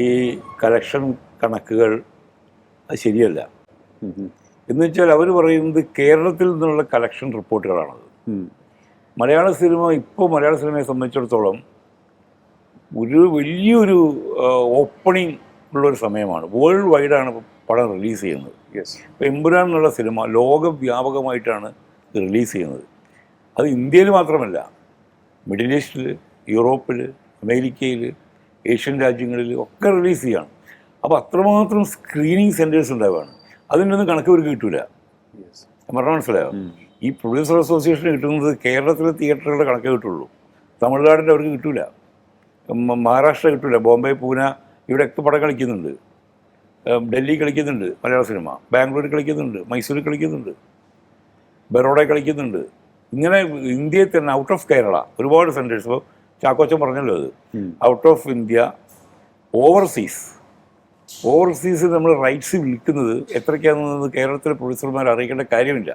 ഈ കളക്ഷൻ കണക്കുകൾ അത് ശരിയല്ല. എന്ന് വെച്ചാൽ അവർ പറയുന്നത് കേരളത്തിൽ നിന്നുള്ള കളക്ഷൻ റിപ്പോർട്ടുകളാണത്. മലയാള സിനിമ ഇപ്പോൾ മലയാള സിനിമയെ സംബന്ധിച്ചിടത്തോളം ഒരു വലിയൊരു ഓപ്പണിംഗ് ഉള്ളൊരു സമയമാണ്. വേൾഡ് വൈഡാണ് പടം റിലീസ് ചെയ്യുന്നത്. യെസ് ഇപ്പോൾ എമ്പുരാൻ എന്നുള്ള സിനിമ ലോകവ്യാപകമായിട്ടാണ് റിലീസ് ചെയ്യുന്നത്. അത് ഇന്ത്യയിൽ മാത്രമല്ല മിഡിൽ ഈസ്റ്റിൽ യൂറോപ്പിൽ അമേരിക്കയിൽ ഏഷ്യൻ രാജ്യങ്ങളിൽ ഒക്കെ റിലീസ് ചെയ്യാണ്. അപ്പോൾ അത്രമാത്രം സ്ക്രീനിങ് സെന്റേഴ്സ് ഉണ്ടാവുകയാണ്. അതിന്റെ ഒന്നും കണക്ക് അവർക്ക് കിട്ടൂല. യെസ് പറഞ്ഞാൽ മനസ്സിലായോ? ഈ പ്രൊഡ്യൂസർ അസോസിയേഷൻ കിട്ടുന്നത് കേരളത്തിലെ തിയേറ്ററുകളുടെ കണക്കേ കിട്ടുള്ളൂ. തമിഴ്നാടിന്റെ അവർക്ക് കിട്ടൂല. മഹാരാഷ്ട്ര കിട്ടൂല. ബോംബെ പൂന ഇവിടെയൊക്കെ പടം കളിക്കുന്നുണ്ട്. ഡൽഹി കളിക്കുന്നുണ്ട് മലയാള സിനിമ. ബാംഗ്ലൂർ കളിക്കുന്നുണ്ട്. മൈസൂരിൽ കളിക്കുന്നുണ്ട്. ബറോഡ കളിക്കുന്നുണ്ട്. ഇങ്ങനെ ഇന്ത്യയിൽ തന്നെ ഔട്ട് ഓഫ് കേരള. ഒരുപാട് സെന്റേഴ്സ് ഇപ്പോൾ ചാക്കോച്ചൻ പറഞ്ഞല്ലോ അത്. Out of India overseas overseas നമ്മൾ റൈറ്റ്സ് വിൽക്കുന്നത് എത്രയ്ക്കാണെന്ന് കേരളത്തിലെ പ്രൊഡ്യൂസർമാർ അറിയിക്കേണ്ട കാര്യമില്ല.